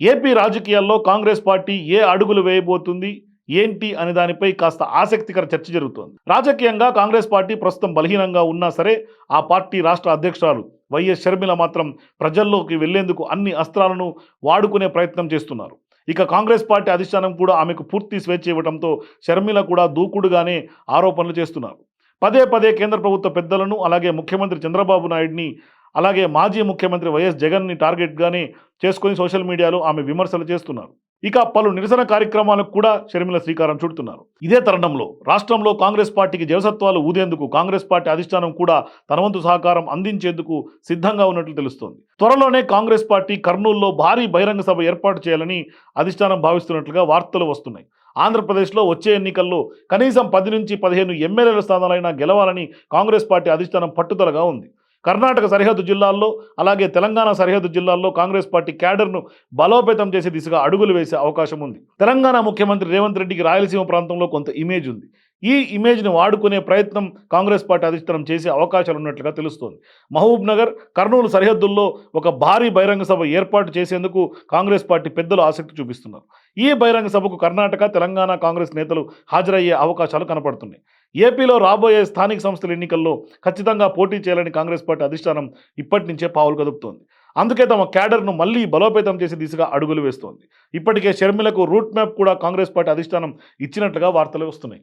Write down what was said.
AP రాజకీయాల్లో Congress party ఏ అడుగులు వేయబోతుంది ఏంటి అనే దానిపై కాస్త ఆసక్తికర చర్చ జరుగుతోంది. రాజకీయంగా కాంగ్రెస్ పార్టీ ప్రస్తుతం బలహీనంగా ఉన్నా సరే ఆ పార్టీ రాష్ట్ర అధ్యక్షురాలు వైఎస్ షర్మిల మాత్రం ప్రజల్లోకి వెళ్ళేందుకు అన్ని అస్త్రాలను వాడుకునే ప్రయత్నం చేస్తున్నారు. ఇక కాంగ్రెస్ పార్టీ అధిష్టానం కూడా ఆమెకు పూర్తి స్వేచ్ఛ ఇవ్వడంతో షర్మిల కూడా దూకుడుగానే ఆరోపణలు చేస్తున్నారు. పదే పదే కేంద్ర ప్రభుత్వ పెద్దలను అలాగే ముఖ్యమంత్రి చంద్రబాబు నాయుడిని అలాగే మాజీ ముఖ్యమంత్రి వైఎస్ జగన్ని టార్గెట్గానే చేసుకొని సోషల్ మీడియాలో ఆమె విమర్శలు చేస్తున్నారు. ఇక పలు నిరసన కార్యక్రమాలకు కూడా షర్మిల శ్రీకారం చుడుతున్నారు. ఇదే తరుణంలో రాష్ట్రంలో కాంగ్రెస్ పార్టీకి జవసత్వాలు ఊదేందుకు కాంగ్రెస్ పార్టీ అధిష్టానం కూడా తనవంతు సహకారం అందించేందుకు సిద్ధంగా ఉన్నట్లు తెలుస్తోంది. త్వరలోనే కాంగ్రెస్ పార్టీ కర్నూలులో భారీ బహిరంగ సభ ఏర్పాటు చేయాలని అధిష్టానం భావిస్తున్నట్లుగా వార్తలు వస్తున్నాయి. ఆంధ్రప్రదేశ్లో వచ్చే ఎన్నికల్లో కనీసం పది నుంచి పదిహేను ఎమ్మెల్యేల స్థానాలైనా గెలవాలని కాంగ్రెస్ పార్టీ అధిష్టానం పట్టుదలగా ఉంది. కర్ణాటక సరిహద్దు జిల్లాల్లో అలాగే తెలంగాణ సరిహద్దు జిల్లాల్లో కాంగ్రెస్ పార్టీ క్యాడర్ను బలోపేతం చేసే దిశగా అడుగులు వేసే అవకాశం ఉంది. తెలంగాణ ముఖ్యమంత్రి రేవంత్ రెడ్డికి రాయలసీమ ప్రాంతంలో కొంత ఇమేజ్ ఉంది. ఈ ఇమేజ్ని వాడుకునే ప్రయత్నం కాంగ్రెస్ పార్టీ అధిష్టానం చేసే అవకాశాలు ఉన్నట్లుగా తెలుస్తోంది. మహబూబ్ నగర్ కర్నూలు సరిహద్దుల్లో ఒక భారీ బహిరంగ సభ ఏర్పాటు చేసేందుకు కాంగ్రెస్ పార్టీ పెద్దలు ఆసక్తి చూపిస్తున్నారు. ఈ బహిరంగ సభకు కర్ణాటక తెలంగాణ కాంగ్రెస్ నేతలు హాజరయ్యే అవకాశాలు కనపడుతున్నాయి. ఏపీలో రాబోయే స్థానిక సంస్థల ఎన్నికల్లో ఖచ్చితంగా పోటీ చేయాలని కాంగ్రెస్ పార్టీ అధిష్టానం ఇప్పటి నుంచే పావులు కదుపుతోంది. అందుకే తమ క్యాడర్ను మళ్ళీ బలోపేతం చేసే దిశగా అడుగులు వేస్తోంది. ఇప్పటికే షర్మిలకు రూట్ మ్యాప్ కూడా కాంగ్రెస్ పార్టీ అధిష్టానం ఇచ్చినట్లుగా వార్తలు వస్తున్నాయి.